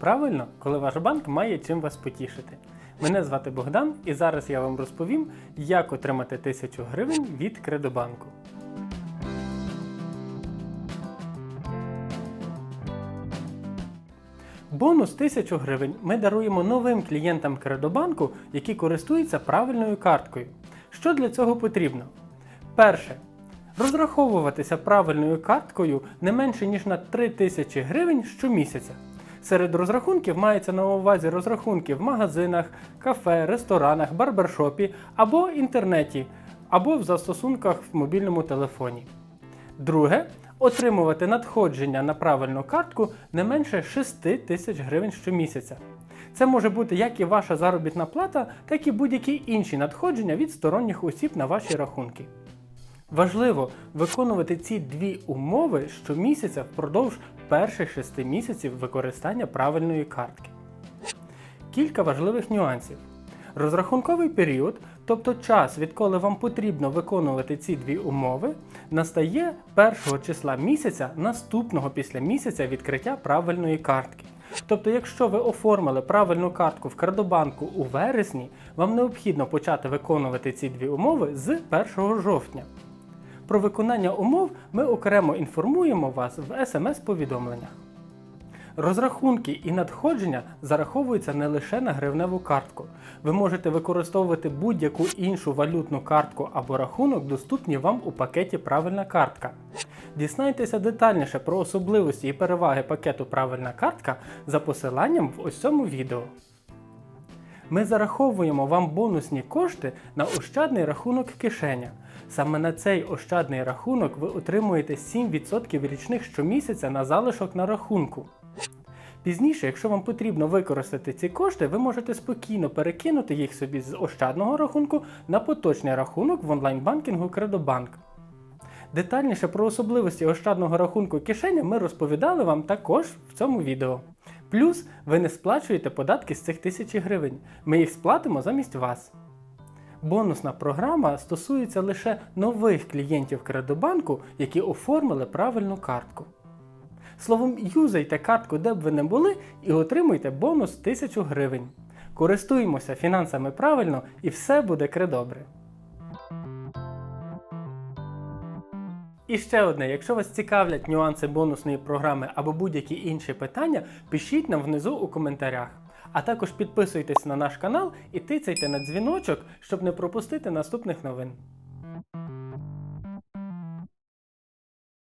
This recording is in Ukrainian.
правильно, коли ваш банк має чим вас потішити. Мене звати Богдан, і зараз я вам розповім, як отримати 1000 гривень від Кредобанку. Бонус 1000 гривень ми даруємо новим клієнтам Кредобанку, які користуються правильною карткою. Що для цього потрібно? Перше. Розраховуватися правильною карткою не менше ніж на 3000 гривень щомісяця. Серед розрахунків мається на увазі розрахунки в магазинах, кафе, ресторанах, барбершопі або інтернеті, або в застосунках в мобільному телефоні. Друге отримувати надходження на правильну картку не менше 6 тисяч гривень щомісяця. Це може бути як і ваша заробітна плата, так і будь-які інші надходження від сторонніх осіб на ваші рахунки. Важливо виконувати ці дві умови щомісяця впродовж перших 6 місяців використання правильної картки. Кілька важливих нюансів. Розрахунковий період, тобто час, відколи вам потрібно виконувати ці дві умови, настає першого числа місяця наступного після місяця відкриття правильної картки. Тобто, якщо ви оформили правильну картку в Кредобанку у вересні, вам необхідно почати виконувати ці дві умови з 1 жовтня. Про виконання умов ми окремо інформуємо вас в смс-повідомленнях. Розрахунки і надходження зараховуються не лише на гривневу картку. Ви можете використовувати будь-яку іншу валютну картку або рахунок, доступні вам у пакеті Правильна картка. Дізнайтеся детальніше про особливості і переваги пакету Правильна картка за посиланням в ось цьому відео. Ми зараховуємо вам бонусні кошти на ощадний рахунок кишеня. Саме на цей ощадний рахунок ви отримуєте 7% річних щомісяця на залишок на рахунку. Пізніше, якщо вам потрібно використати ці кошти, ви можете спокійно перекинути їх собі з ощадного рахунку на поточний рахунок в онлайн-банкінгу Кредобанк. Детальніше про особливості ощадного рахунку кишеня ми розповідали вам також в цьому відео. Плюс ви не сплачуєте податки з цих тисячі гривень. Ми їх сплатимо замість вас. Бонусна програма стосується лише нових клієнтів Кредобанку, які оформили правильну картку. Словом, юзайте картку, де б ви не були, і отримуйте бонус 1000 гривень. Користуємося фінансами правильно і все буде кредобре. І ще одне, якщо вас цікавлять нюанси бонусної програми або будь-які інші питання, пишіть нам внизу у коментарях. А також підписуйтесь на наш канал і тицяйте на дзвіночок, щоб не пропустити наступних новин.